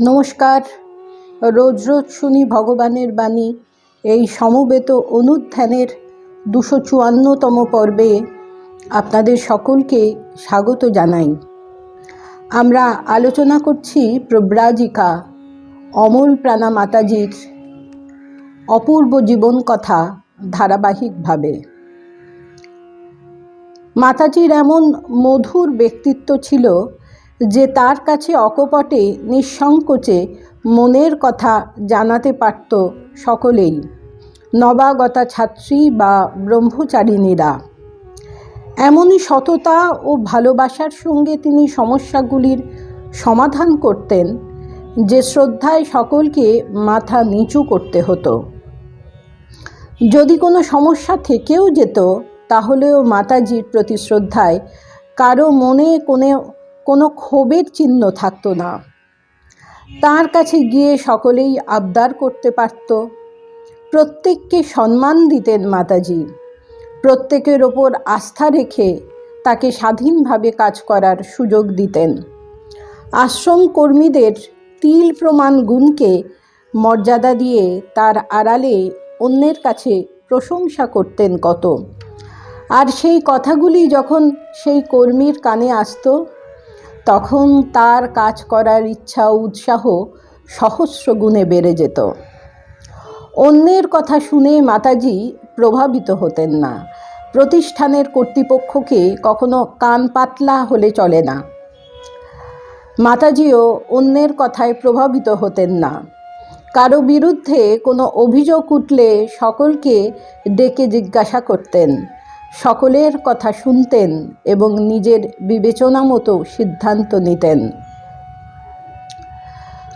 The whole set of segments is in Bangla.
নমস্কার। রোজ রোজ শুনি ভগবানের বাণী। এই সমবেত অনুধ্যানের দুশো চুয়ান্নতম পর্বে আপনাদের সকলকে স্বাগত জানাই। আমরা আলোচনা করছি প্রব্রাজিকা, অমল প্রাণা মাতাজির অপূর্ব জীবন কথা ধারাবাহিকভাবে। মাতাজির এমন মধুর ব্যক্তিত্ব ছিল যে তার কাছে অকপটে, নিঃসংকোচে মনের কথা জানাতে পারত সকলেই। নবাগতা ছাত্রী বা ব্রহ্মচারিণীরা। এমনই সততা ও ভালোবাসার সঙ্গে তিনি সমস্যাগুলির সমাধান করতেন, যে শ্রদ্ধায় সকলকে মাথা নিচু করতে হতো। যদি কোনো সমস্যা থেকেও যেত, তাহলেও মাতাজির প্রতি শ্রদ্ধায় কারও মনে কোনো কোনো ক্ষোভের চিহ্ন থাকতো না। তার কাছে গিয়ে সকলেই আবদার করতে পারত। প্রত্যেককে সম্মান দিতেন মাতাজি। প্রত্যেকের ওপর আস্থা রেখে তাকে স্বাধীনভাবে কাজ করার সুযোগ দিতেন। আশ্রম কর্মীদের তিল প্রমাণ গুণকে মর্যাদা দিয়ে তার আড়ালে অন্যের কাছে প্রশংসা করতেন কত। আর সেই কথাগুলি যখন সেই কর্মীর কানে আসতো তখন তার কাজ করার ইচ্ছা উৎসাহ সহস্র গুণে বেড়ে যেত। অন্যের কথা শুনে মাতাজি প্রভাবিত হতেন না। প্রতিষ্ঠানের কর্তৃপক্ষকে কখনো কান পাতলা হলে চলে না। মাতাজিও অন্যের কথায় প্রভাবিত হতেন না। কারও বিরুদ্ধে কোনো অভিযোগ উঠলে সকলকে ডেকে জিজ্ঞাসা করতেন। সকলের কথা শুনতেন এবং নিজের বিবেচনা মতো সিদ্ধান্ত নিতেন।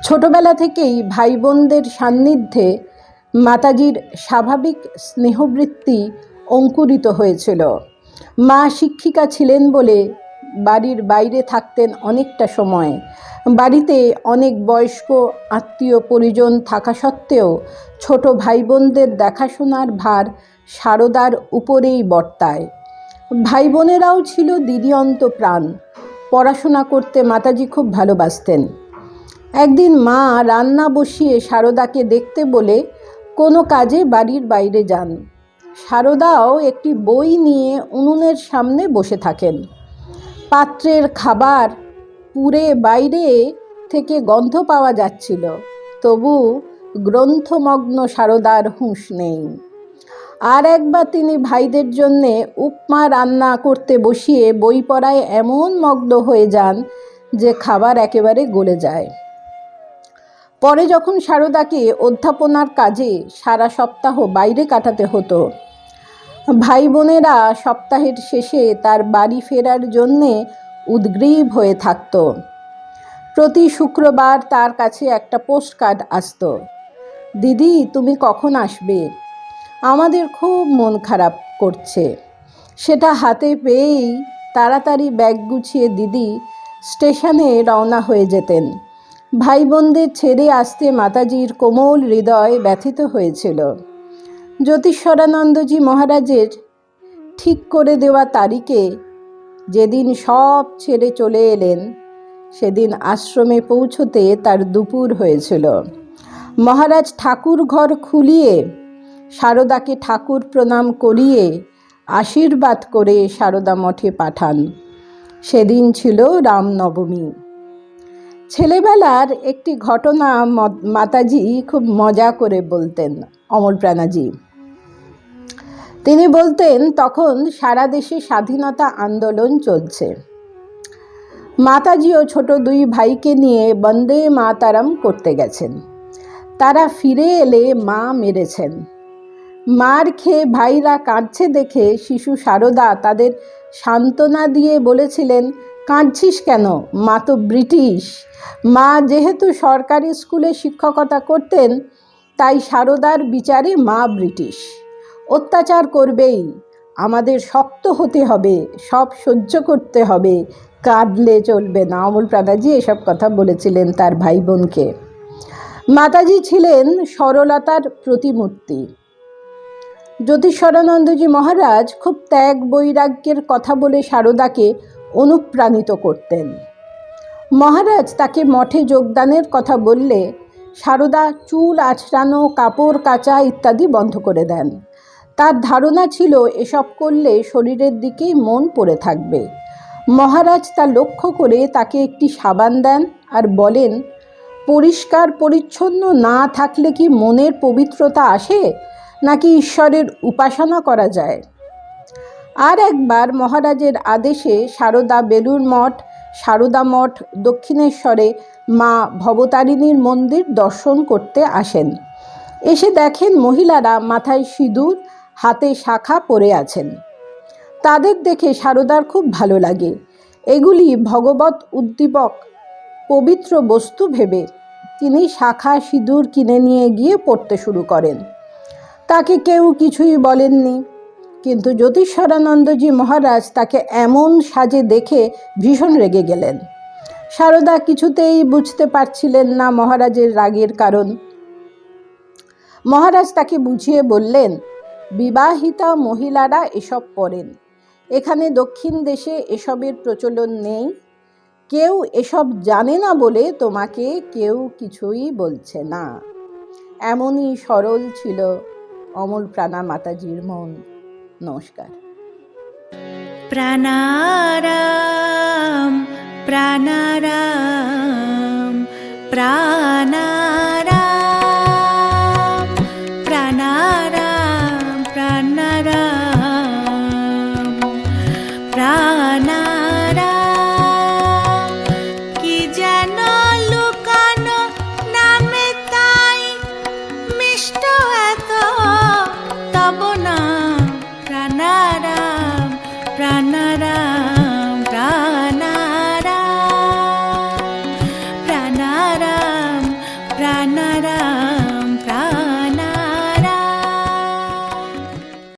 ছোটবেলা থেকেই ভাই বোনদের সান্নিধ্যে মাতাজির স্বাভাবিক স্নেহবৃত্তি অঙ্কুরিত হয়েছিল। মা শিক্ষিকা ছিলেন বলে বাড়ির বাইরে থাকতেন অনেকটা সময়। বাড়িতে অনেক বয়স্ক আত্মীয় পরিজন থাকা সত্ত্বেও ছোট ভাই বোনদের দেখাশোনার ভার সারদার উপরেই বর্তায়। ভাই বোনেরাও ছিল দিদি অন্ত প্রাণ। পড়াশোনা করতে মাতাজি খুব ভালোবাসতেন। একদিন মা রান্না বসিয়ে সারদাকে দেখতে বলে, কোনো কাজে বাড়ির বাইরে যান। সারদাও একটি বই নিয়ে উনুনের সামনে বসে থাকেন। পাত্রের খাবার পুরে বাইরে থেকে গন্ধ পাওয়া যাচ্ছিল। তবু গ্রন্থমগ্ন সারদার হুঁশ নেই। আর একবার তিনি ভাইদের জন্যে উপমা রান্না করতে বসিয়ে বই পড়ায় এমন মগ্ন হয়ে যান যে খাবার একেবারে গলে যায়। পরে যখন সারদাকে অধ্যাপনার কাজে সারা সপ্তাহ বাইরে কাটাতে হতো ভাই বোনেরা সপ্তাহের শেষে তার বাড়ি ফেরার জন্যে উদ্গ্রীব হয়ে থাকত। প্রতি শুক্রবার তার কাছে একটা পোস্ট কার্ড আসতো। দিদি, তুমি কখন আসবে? আমাদের খুব মন খারাপ করছে। সেটা হাতে পেয়েই তাড়াতাড়ি ব্যাগ গুছিয়ে দিদি স্টেশনে রওনা হয়ে যেতেন। ভাই বোনদের ছেড়ে আসতে মাতাজির কোমল হৃদয় ব্যথিত হয়েছিল। জ্যোতিষ্বরানন্দজি মহারাজের ঠিক করে দেওয়া তারিখে যেদিন সব ছেড়ে চলে এলেন, সেদিন আশ্রমে পৌঁছতে তার দুপুর হয়েছিল। মহারাজ ঠাকুর ঘর খুলিয়ে, সারদাকে ঠাকুর প্রণাম করিয়ে আশীর্বাদ করে সারদা মঠে পাঠান। সেদিন ছিল রামনবমী। ছেলেবেলার একটি ঘটনা মাতাজি খুব মজা করে বলতেন, অমর প্রাণাজি। তিনি বলতেন, তখন সারা দেশে স্বাধীনতা আন্দোলন চলছে। মাতাজিও ছোট দুই ভাইকে নিয়ে বন্দে মাতারাম করতে গেছেন। তারা ফিরে এলে মা মেরেছেন। মার খেয়ে ভাইরা কাঁদছে দেখে শিশু সারদা তাদের সান্ত্বনা দিয়ে বলেছিলেন কাঁদছিস কেন? মা তো ব্রিটিশ। মা যেহেতু সরকারি স্কুলে শিক্ষকতা করতেন, তাই সারদার বিচারে মা ব্রিটিশ। অত্যাচার করবেই। আমাদের শক্ত হতে হবে, সব সহ্য করতে হবে। কাঁদলে চলবে না। অমল প্রাদাজি এসব কথা বলেছিলেন তার ভাই বোনকে মাতাজি ছিলেন সরলতার প্রতিমূর্তি। জ্যোতিষরানন্দজি মহারাজ খুব ত্যাগ বৈরাগ্যের কথা বলে সারদাকে অনুপ্রাণিত করতেন। মহারাজ তাকে মঠে যোগদানের কথা বললে সারদা চুল আছড়ানো, কাপড় কাচা ইত্যাদি বন্ধ করে দেন। তার ধারণা ছিল এসব করলে শরীরের দিকেই মন পড়ে থাকবে। মহারাজ তা লক্ষ্য করে তাকে একটি সাবান দেন আর বলেন, পরিষ্কার, পরিচ্ছন্ন না থাকলে কি মনের পবিত্রতা আসে? নাকি ঈশ্বরের উপাসনা করা যায়? আর একবার মহারাজের আদেশে সারদা বেলুর মঠ, সারদা মঠ, দক্ষিণেশ্বরে মা ভবতারিণীর মন্দির দর্শন করতে আসেন। এসে দেখেন মহিলারা মাথায় সিঁদুর, হাতে শাখা পরে আছেন। তাদের দেখে সারদার খুব ভালো লাগে। এগুলি ভগবত উদ্দীপক পবিত্র বস্তু ভেবে তিনি শাখা সিঁদুর কিনে নিয়ে গিয়ে পড়তে শুরু করেন। তাকে কেউ কিছুই বলেননি। কিন্তু জ্যোতিষরানন্দজি মহারাজ তাকে এমন সাজে দেখে ভীষণ রেগে গেলেন। সারদা কিছুতেই বুঝতে পারছিলেন না মহারাজের রাগের কারণ। মহারাজ তাকে বুঝিয়ে বললেন, বিবাহিতা মহিলারা এসব পড়েন এখানে দক্ষিণ দেশে এসবের প্রচলন নেই। কেউ এসব জানে না বলে তোমাকে কেউ কিছুই বলছে না। এমনই সরল ছিল অমল প্রাণা মাতাজির মন। নমস্কার। প্রাণারাম।